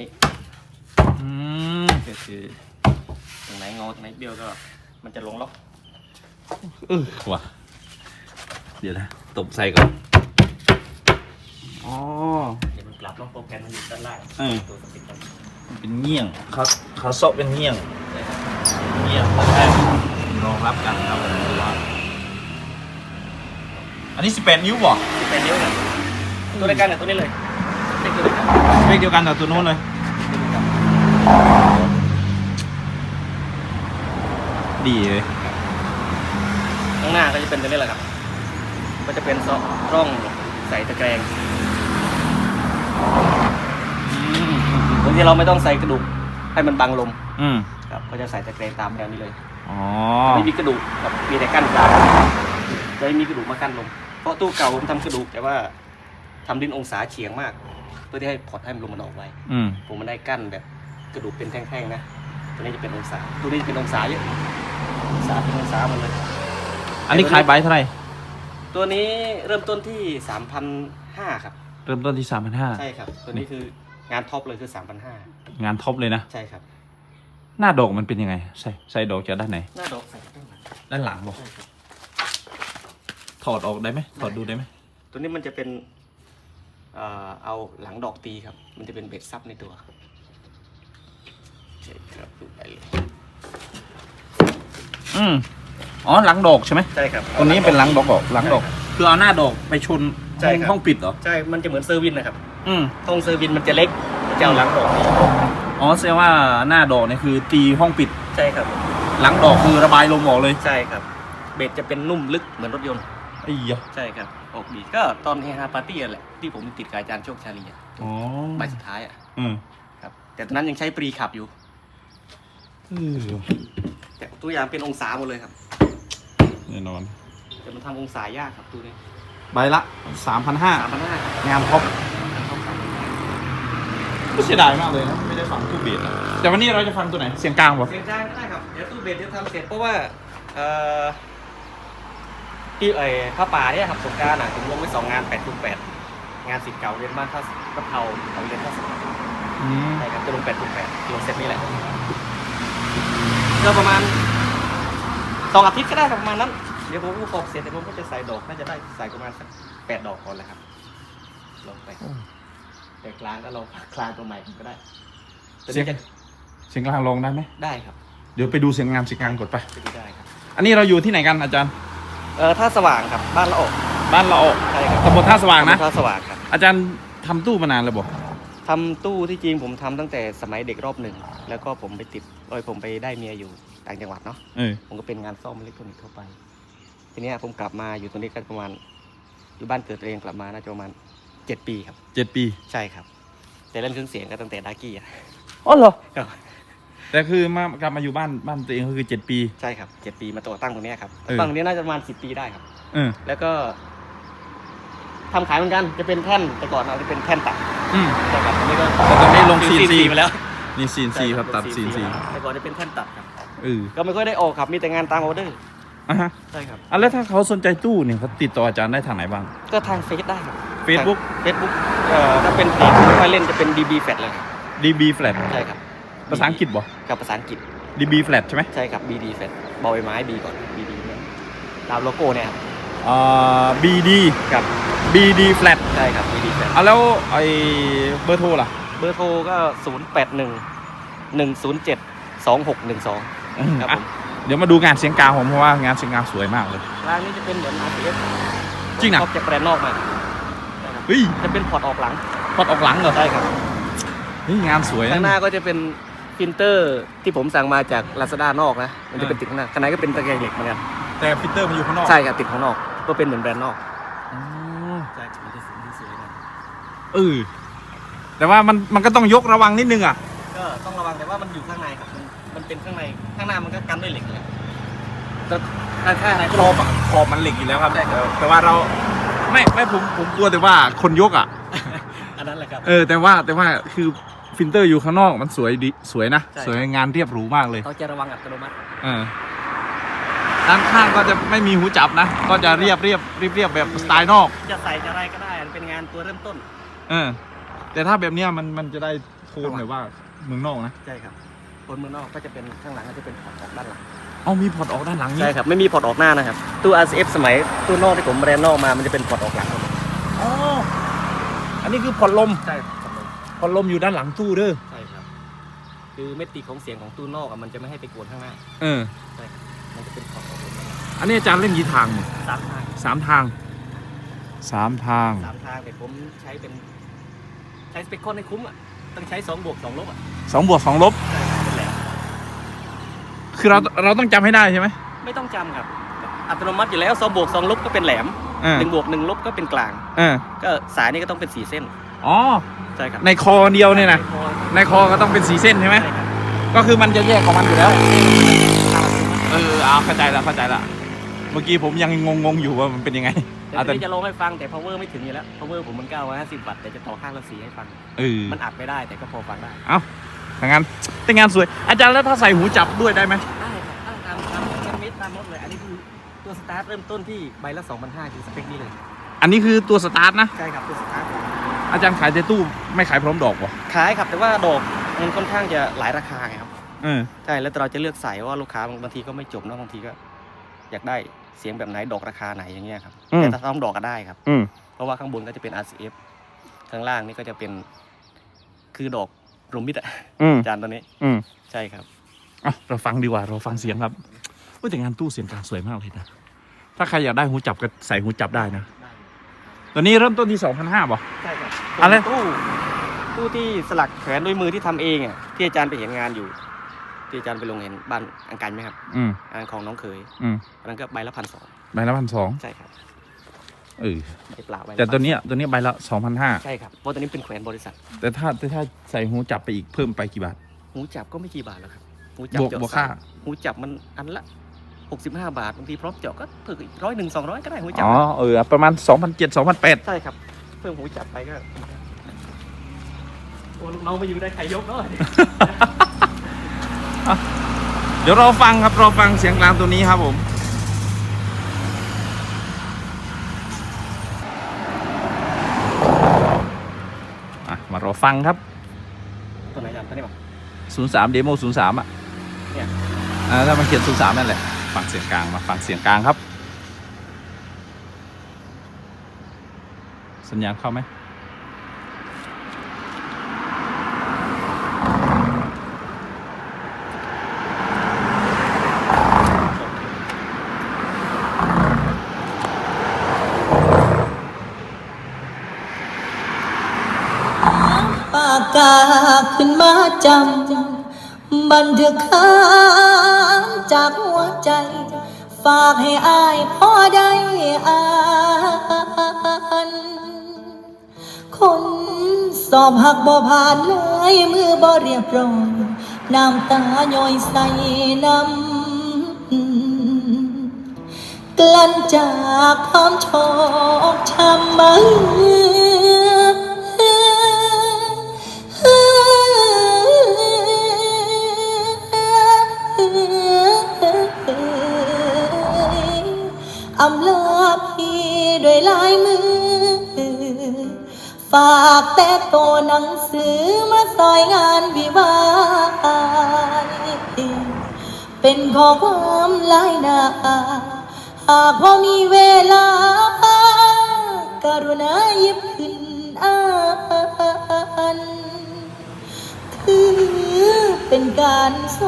นี้อืมก็คือตรงไหนงอตรงไหนเบี้ยวก็ มันจะลงล็อกเออว่ะเดี๋ยวนะตบใส่ก่อนอ๋อ เดี๋ยวมันกลับล็อกโปรแกรมมันอยู่ด้านล่างเออตัวสปิกกันมันเป็นเงี้ยงเขาเขาซอกเป็นเงี้ยงใช่ครับเงียบแค่รองรับกันครับผมดูว่าอันนี้18นิ้วบ่เป็นนิ้วนะตัวในการกับตัวนี้เลยเล็กตัวนี้ครับเลขเดียวกันกับตัวนู้นเลย ดีเลยข้างหน้าก็จะเป็นตัวนี้แหละครับ ก็จะเป็นซอกร่องใส่ตะแกรงบางทีเราไม่ต้องใส่กระดูกให้มันบังลม อืมครับ ก็จะใส่ตะแกรงตามแนวนี้เลย อ๋อ ไม่มีกระดูกครับมีแต่กั้นกลางจะไม่มีกระดูกมากั้นลม เพราะตู้เก่าผมทำกระดูกแต่ว่าทำดินองศาเฉียงมาก เพื่อที่ให้พอร์ตให้มันลมมันออกไว้ อืม ผมมันได้กั้นแบบ กระดูกเป็นแท่งๆนะ ตัวนี้จะเป็นองศา ตัวนี้จะเป็นองศาเยอะ องศาเป็นองศาหมดเลย อันนี้ขายใบเท่าไหร่ตัวนี้เริ่มต้นที่สามพันห้าครับ เริ่มต้นที่สามพันห้าใช่ครับ ตัวนี้คืองานท็อปเลยคือสามพันห้างานท็อปเลยนะ ใช่ครับ หน้าดอกมันเป็นยังไง ใส่ใส่ดอกจากด้านไหน หน้าดอกใส่ข้างหลังด้านหลังบอกใช่ครับถอดออกได้ไหมถอดดูได้ไหม ตัวนี้มันจะเป็น เอ่อเอาหลังดอกตีครับ มันจะเป็นเบ็ดซับในตัวใช่ ครับดูไปเลยอืมอ๋อหลังดอกใช่ไหมใช่ครับตัวนี้เป็นหลังดอกออกหลังดอก คือเอาหน้าดอกไปชนใช่ห้องครับ ห้องปิดเหรอ ใช่มันจะเหมือนเซอร์วินนะครับอืมห้องเซอร์วินมันจะเล็กจะเอาหลังดอกตีอ๋อแสดงว่าหน้าดอกเนี่ยคือ ตีห้องปิด ใช่ครับ หลังดอกคือระบายลมออกเลยใช่ครับ เบ็ดจะเป็นนุ่มลึกเหมือนรถยนต์ไอ้ยะใช่ครับออกดีก็ตอนเฮฮาปาร์ตี้แหละที่ผมติดกับอาจารย์โชคชาลีอะอ๋อใบสุดท้ายอะอืมครับแต่ตอนนั้นยังใช้ปรีขับอยู่เออแต่ตัวอย่างเป็นองศาหมดเลยครับแน่นอนแต่มันทำองศายากครับตัวนี้ใบละสามพันห้าสามพันห้างานท็อปเขาสามพันห้าก็เสียดายมากเลยนะ ไม่ได้ฟังตู้เบียดอะแต่วันนี้เราจะฟังตัวไหน เสียงกลางปะเสียงกลางก็ได้ครับ เดี๋ยวตู้เบสเดี๋ยวทำเสร็จเพราะว่าเอ่อที่ไอ้ผ้าป่าเนี่ยครับสงกรารอะผมลงไปสองงานแปดคูณแปดงานสิทธิ์เก่าเรียนบ้านท่ากระเพราเขาเรียนท่าสมุทรอืมใช่ครับจะลงแปดคูณแปดลงเซตนี่แหละ ก็ประมาณสองอาทิตย์ก็ได้ครับประมาณนั้น เดี๋ยวผมก็ปอกเสร็จเดี๋ยวผมก็จะใส่ดอกน่าจะได้ใส่ประมาณสักแปดดอกก่อนแหละครับลงไปแต่กลางก็ลงกลางตัวใหม่ผมก็ได้ตัวเสียนี้งจะเสียงกลางลงได้ไหมได้ครับ เดี๋ยวไปดูเสียงงานเสียงกลางกดไปตัวนี้ได้ครับ อันนี้เราอยู่ที่ไหนกันอาจารย์เออท่าสว่างครับบ้านละออกบ้านเราใช่ครับตำบลท่าสว่างนะท่าสว่างครับอาจารย์ทำตู้มานานแล้วบอก ทำตู้ที่จริงผมทำตั้งแต่สมัยเด็กรอบหนึ่ง แล้วก็ผมไปติดโอ้ยผมไปได้เมียอยู่ต่างจังหวัดเนาะเออผมก็เป็นงานซ่อมอิเล็กทรอนิกส์ทั่วไป ทีเนี้ยผมกลับมาอยู่ตรงนี้กันประมาณอยู่บ้านเกิดตัวเองกลับมาน่าจะประมาณเจ็ดปีครับเจ็ดปีใช่ครับ แต่เล่นเครื่องเสียงก็ตั้งแต่ดากี้อะอ๋อเหรอครับแต่คือมากลับมาอยู่บ้านบ้านตัวเองก็คือเจ็ดปี ใช่ครับเจ็ดปีมาตัวตั้งตรงเนี้ยครับเออตั้งตรงนี้น่าจะประมาณสิบปีได้ครับเออแล้วก็ ทำขายเหมือนกันจะเป็นแท่นแต่ก่อนเราจะเป็นแท่นตัดอืมแต่ครับตอนนี้ก็แต่ตอนนี้ลง CNC ไปแล้วนี่ซีนซีครับตัดซีนซีแต่ก่อนจะเป็นแท่นตัดครับเออก็ไม่ค่อยได้ออกครับมีแต่งานตามออเดอร์อะฮะใช่ครับอะแล้วถ้าเขาสนใจตู้เนี่ยเขาติดต่ออาจารย์ได้ทางไหนบ้าง ก็ทางเฟซได้ครับ Facebook เฟซบุ๊กเอ่อถ้าเป็นเพจที่ไม่ค่อยเล่นจะเป็น DB Flat เลยครับ DB Flat ใช่ครับภาษาอังกฤษบ่กับภาษาอังกฤษ DB Flat ใช่ไหมใช่ครับ BD Flat บอใบไม้ B ก่อน BD เนี่ยตามโลโก้เนี่ยครับอ่า BD ครับ BD Flat ใช่ครับ BD Flat อะแล้วไอ้เบอร์โทรล่ะ เบอร์โทรก็ 0 8 1 1 0 7 2 6 1 2 ครับอะผม เดี๋ยวมาดูงานเสียงกลางผมเพราะว่างานเสียงกลางสวยมากเลยร้านนี้จะเป็นเหมือน RCS จริงนะชอบจากแบรนด์นอกมาใช่ครับเฮ้ยจะเป็นพอร์ตออกหลัง พอดออกหลังเหรอ ใช่ครับเฮ้ยงานสวยข้างหนะน้าก็จะเป็นฟิลเตอร์ที่ผมสั่งมาจากลาซาด้านอกนะ มันจะเป็นติดข้างหน้าข้างในก็เป็นตะแกรงเหล็กเหมือนกันแต่ฟิลเตอร์มันอยู่ข้างนอก ใช่ครับติดข้างนอก ก็เป็นเหมือนแบรนด์นอก อ๋อ ใช่มันจะสีที่สวยนะ เออแต่ว่ามันมันก็ต้องยกระวังนิดนึงอะ ก็ต้องระวังแต่ว่ามันอยู่ข้างในครับ มันมันเป็นข้างในข้างหน้ามันก็กันด้วยเหล็กเลยแต่ด้านข้างในขอบอะขอบมันเหล็กอยู่แล้วครับ แต่แต่ว่าเราไม่ไม่ผมผมกลัวแต่ว่าคนยกอะ อันนั้นแหละครับ เออ แต่ว่าแต่ว่าคือฟิลเตอร์อยู่ข้างนอกมันสวยดีสวยนะ ใช่ สวยงานเรียบหรูมากเลยเขาจะระวังอัตโนมัติเออด้านข้างก็จะไม่มีหูจับนะ ก็จะเรียบเรียบเรียบเรียบแบบสไตล์นอก จะใส่จะอะไรก็ได้มันเป็นงานตัวเริ่มต้น เออ แต่ถ้าแบบเนี้ยมันมันจะได้โทนแบบว่าเมืองนอกนะใช่ครับ คนเมืองนอกก็จะเป็นข้างหลังก็จะเป็นพอร์ตออกด้านหลังเอามีพอร์ตออกด้านหลังนี่ใช่ครับไม่มีพอร์ตออกหน้านะครับตู้ RCF สมัยตู้นอกที่ผมแบรนด์นอกมามันจะเป็นพอร์ตออกหลังหมดเลยอ๋ออันนี้คือพอร์ตลมใช่ครับพอร์ตลมอยู่ด้านหลังตู้เด้อใช่ครับ คือเม็ดตีของเสียงของตู้นอกอะมันจะไม่ให้ไปกวนข้างหน้าเออมันจะเป็นพอร์ตออกหมดเลยอันนี้อาจารย์เล่นกี่ทางเนี่ยสามทางสามทางสามทาง สามทางแต่ผมใช้เป็น ใช้สเปคคอนให้คุ้มอะต้องใช้สองบวกสองลบอะสองบวกสองลบใช่ครับเป็นแหลมคือเราเราต้องจำให้ได้ใช่ไหมไม่ต้องจำครับ อัตโนมัติอยู่แล้วสองบวกสองลบก็เป็นแหลมเออหนึ่งบวกหนึ่งลบก็เป็นกลางเออก็สายนี่ก็ต้องเป็นสี่เส้นอ๋อ ใช่ครับในคอเดียวเนี่ยนะในคอก็ต้องเป็นสีเส้นใช่ไหมใช่ครับ ก็คือมันจะแยกของมันอยู่แล้ว เออเอาเข้าใจแล้วเข้าใจละ เมื่อกี้ผมยังงงๆอยู่ว่ามันเป็นยังไงเดี๋ยวอะแต่นี้จะลองให้ฟังแต่ power ไม่ถึงอยู่แล้ว power ผมมัน950วัตต์แต่จะต่อข้างละสีให้ฟัง เออมันอัดไม่ได้แต่ก็พอฟังได้ถ้างั้นแต่งานสวย อาจารย์แล้วถ้าใส่หูจับด้วยได้ไหมได้ครับตามตามตามเม็ดตามมดเลย อันนี้คือตัวสตาร์ทเริ่มต้นที่ใบละ2,500คือสเปคนี้เลย อันนี้คือตัวสตาร์ทนะ ใช่ครับตัวสตาร์ทอาจารย์ขายในตู้ไม่ขายพร้อมดอกวะขายครับแต่ว่าดอกมันค่อนข้างจะหลายราคาไงครับ เออ ใช่แล้วแต่เราจะเลือกใส่ว่าลูกค้าบางบางทีก็ไม่จบเนอะบางทีก็อยากได้ เสียงแบบไหนดอกราคาไหนอย่างเงี้ยครับอืม แต่ถ้าต้องดอกก็ได้ครับ อืม เพราะว่าข้างบนก็จะเป็น RCF ข้างล่างนี่ก็จะเป็นคือดอกรวมมิตรอะอืมจานตัวนี้อืมใช่ครับ อะเราฟังดีกว่า เราฟังเสียงครับว่าแต่งานตู้เสียงกลางสวยมากเลยนะ ถ้าใครอยากได้หูจับก็ใส่หูจับได้นะตัวนี้เริ่มต้นที่2,500ป่ะ ใช่ครับอะไรเป็นตู้ตู้ที่สลักแขวนด้วยมือที่ทำเองอะที่อาจารย์ไปเห็นงานอยู่ ที่อาจารย์ไปลงเห็นบ้านอังกันไหมครับอืมงานของน้องเคยอืมอันนั้นก็ใบละพันสองใบละพันสองใช่ครับเออใบเปล่าใบละแต่ตัวเนี้ยตัวเนี้ยใบละสองพันห้าใช่ครับเพราะตัวนี้เป็นแขวนบริษัท แต่ถ้าแต่ถ้าใส่หูจับไปอีกเพิ่มไปกี่บาทหูจับก็ไม่กี่บาทแล้วครับหูจับบวกเจาะบวกค่าสยหูจับมันอันละหกสิบห้าบาทบางทีพร้อมเจาะก็เพิ่มอีกร้อยหนึ่งสองร้อยก็ได้หูจับอ๋อเออประมาณ2 0 0 7 2 0 0ใช่ครับ เพิ่มหูจับไปก็โอ้ลูกน้องมาอยู่ได้ใครยกเนาะ เดี๋ยวเราฟังครับเราฟังเสียงกลางตัวนี้ครับผมอะมารอฟังครับ ตัวไหนอาจารย์ตัวนี้ป่ะ03 Demo 03อะเนี่ยอ่าถ้ามันเขียน03นั่นแหละ ฟังเสียงกลางมาฟังเสียงกลางครับ สัญญาณเข้าไหม ปากกาขึ้นมา จำ บันทึกค้างจากหัวใจ ฝากให้อายพ่อได้อ่านคนสอบหักบ่ผ่านเลยมือบ่เรียบร้อยน้ำตาย้อยใส่น้ำกลั้นจากความชอกช้ำมา ฝากแต่โตวหนังสือมาซอยงานวิวาเป็นข้อความลายหน้าหากพอมีเวลาการุณาหยิบขึ้นอ่านคือเป็นการส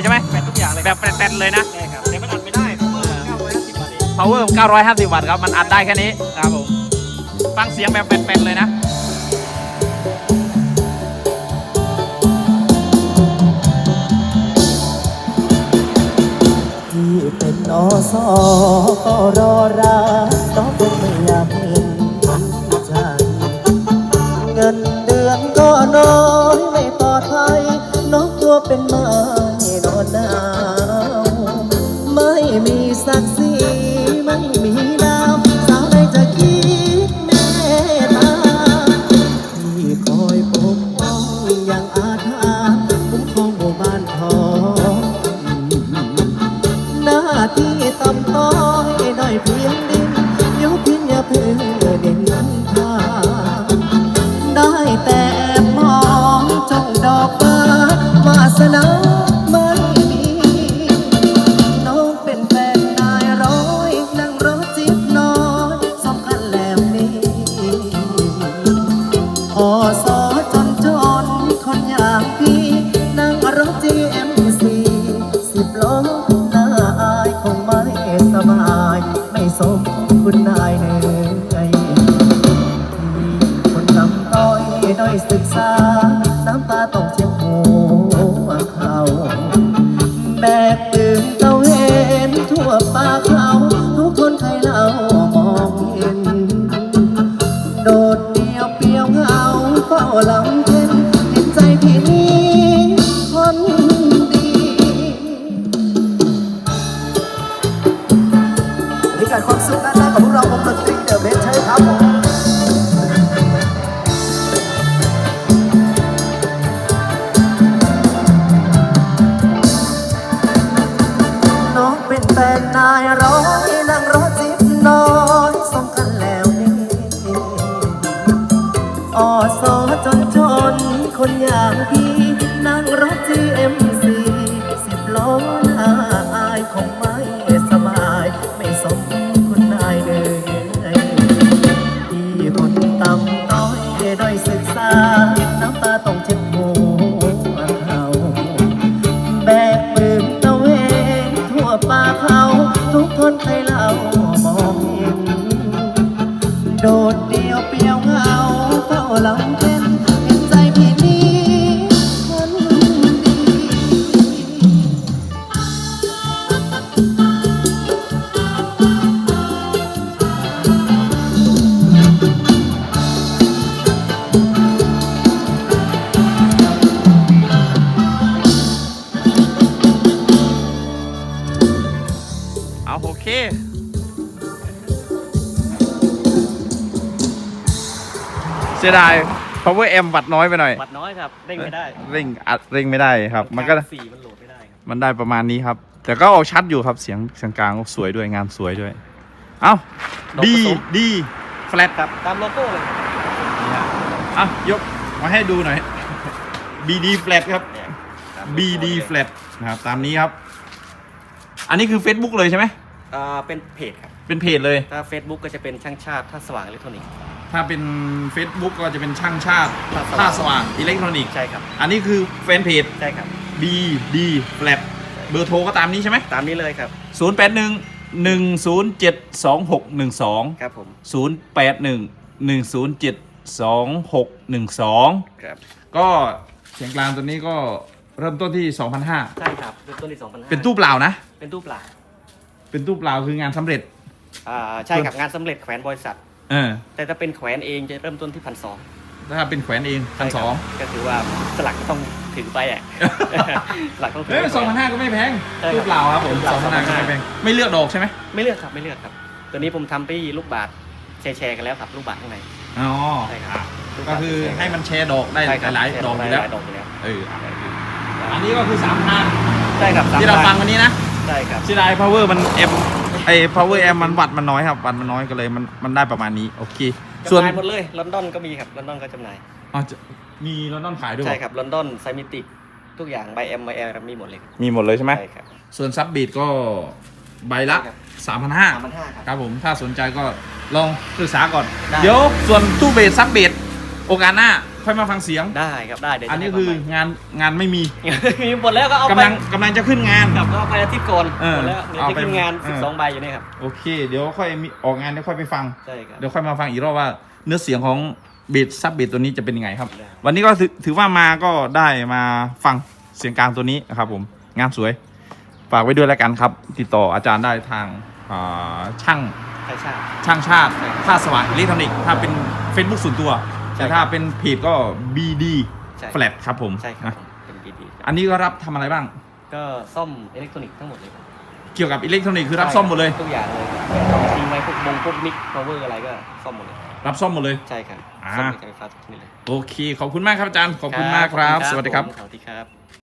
เลยใช่ไหมแปดทุกอย่างเลยแบบแฟลตๆเลยนะใช่ครับแต่มันอัดไม่ได้เพราะว่า950บาทเอง power 950 วัตต์ครับ มันอัดได้แค่นี้ครับผมฟังเสียงแบบเป็นๆเลยนะที่เป็นอสอก็รอรักก็เป็นไม่อยากเห็นใจเงินเดือนก็น้อยไม่ปลอดภัยน้องกลัวเป็น ดาว ไม่มีศักดิ์ศรีไม่มีนามสาวใดจะคิดแมตตาที่คอยปกป้องอย่างอาถาคุ้มครองบ่บ้านทองหน้าที่ต่ำต้อยด้อยเพียงดินยกพินยาเพิ่งเด่นนทางได้แต่มองจ้องดอกเบอร์วาสนา เสียดาย power m วัดน้อยไปหน่อย วัดน้อยครับเร่งไม่ได้เร่งอัดเร่งไม่ได้ครับ มันก็สี่มันโหลดไม่ได้ครับมันได้ประมาณนี้ครับ แต่ก็ออกชัดอยู่ครับเสียงเสียงกลางสวยด้วยงานสวยด้วย เอ้าดอกดีผสมดีแฟลตครับตามโลโก้เลยอะยกมาให้ดูหน่อย BD flat ครับเนี่ยตามโลโก้ BD เลย flat นะครับตามนี้ครับ อันนี้คือ Facebook เลยใช่ไหมอ่าเป็นเพจครับ เป็นเพจเลย ถ้า Facebook ก็จะเป็นช่างชาติท่าสว่างอิเล็กทรอนิกส์ ถ้าเป็น Facebook ก็จะเป็นช่างชาติท่าท่าสสว่างว่างอิเล็กทรอนิกส์ใช่ครับ อันนี้คือแฟนเพจใช่ครับ BD flat เบอร์โทรก็ตามนี้ใช่ไหมตามนี้เลยครับ 0 8 1 1 0 7 2 6 1 2ครับผม 0 8 1 1 0 7 2 6 1 2 ครับ ก็เสียงกลางตัวนี้ก็เริ่มต้นที่ 2,500 ใช่ครับเป็นต้นที่สองพันห้าเป็นตู้เปล่านะ เป็นตู้เปล่า เป็นตู้เปล่าคืองานสำเร็จ อ่า ใช่ครับ งานสำเร็จแขวนบริษัท เออแต่ถ้าเป็นแขวนเองจะเริ่มต้นที่พันสองถ้าเป็นแขวนเองพันสองก็คือว่าสลักก็ต้องถือไปอะสลักต้องถืเฮ้ยไปสองพันห้าก็ไม่แพงใช่ครับตู้เปล่าครับผมตู้เปสอล่างพันห้าก็ไม่แพงไม่เลือกดอกใช่ไหมไม่เลือกครับไม่เลือกครับ ตัวนี้ผมทำไปลูกบาทแชร์แชร์กันแล้วครับลูกบาทข้างในอ๋อใช่ครับก็คือให้มันแชร์ดอกได้ใช่ครับหลายๆดอกอยู่แล้วหลายๆดอกอยู่แล้วเอออันนี้ก็คือสามพันใช่ครับที่เราสมฟังวันนี้นะใช่ครับเสียดาย power มัน m ไอ power m มันวัดมันน้อยครับวัดมันน้อยก็เลยมันมันได้ประมาณนี้โอเค ส่ส่ววนนหมดเลยลอนดอนก็มีครับลอนดอนก็จำหน่าย อ๋อจะมีลอนดอนขายด้วยเหรใช่อครับลอนดอนไซมิติกทุกอย่างใบเอ็มใบแอร์มีหมดเลยครับมีหมดเลยใช่ไหมใช่ครับ ส่วนซับบีดก็ใบละใช่ครับ 3,500 สามพันห้าครับครับผมถ้าสนใจก็ลองศึกษาก่อน ได้ เดี๋ยวส่วนตู้เบสซับเบส โอกาสหน้าค่อยมาฟังเสียง ได้ครับได้เดี๋ยวจะอันนี้ให้คือมาใหม่งานงานไม่มีมีหมดแล้วก็เอาไปกำลังกำลังจะขึ้นงานครับก็เอาไปอาทิตย์ก่อนเออหมดแล้วเดี๋ยวเอาจะไป ขึ้นงานเออ12ใบอยู่นี่ครับโอเค เดี๋ยวค่อยมีออกงานเดี๋ยวค่อยไปฟัง ใช่ครับ เดี๋ยวค่อยมาฟังอีกรอบว่าเนื้อเสียงของเบสซับเบสตัวนี้จะเป็นยังไงครับ ได้ วันนี้ก็ถือถือว่ามาก็ได้มาฟังเสียงกลางตัวนี้นะครับผมงานสวย ฝากไว้ด้วยแล้วกันครับ ติดต่ออาจารย์ได้ทางอ่าช่างใช่ใช่ช่างชาติใช่ท่าสว่างอิเล็กทรอนิกส์ถ้าเป็น Facebook ส่วนตัวใช่ แต่ถ้าเป็นเพจก็ BD ใช่ Flat ครับผมใช่ครับนะผมเป็นปีดีครับอันนี้ก็รับทำอะไรบ้าง ก็ซ่อมอิเล็กทรอนิกส์ทั้งหมดเลยครับเกี่ยวกับอิเล็กทรอนิกส์คือรับซ่อมหมดเลย ทุกอย่างเลยทีไว้พวกมงพวกมิกพาวเวอร์อะไรก็ซ่อมหมดเลย รับซ่อมหมดเลย ใช่ครับอ่า ซ่อมจากไฟฟ้าทุกชนิดเลยโอเค ขอบคุณมากครับอาจารย์ ขอบคุณมากครับ สวัสดีครับ ผมสวัสดีครับ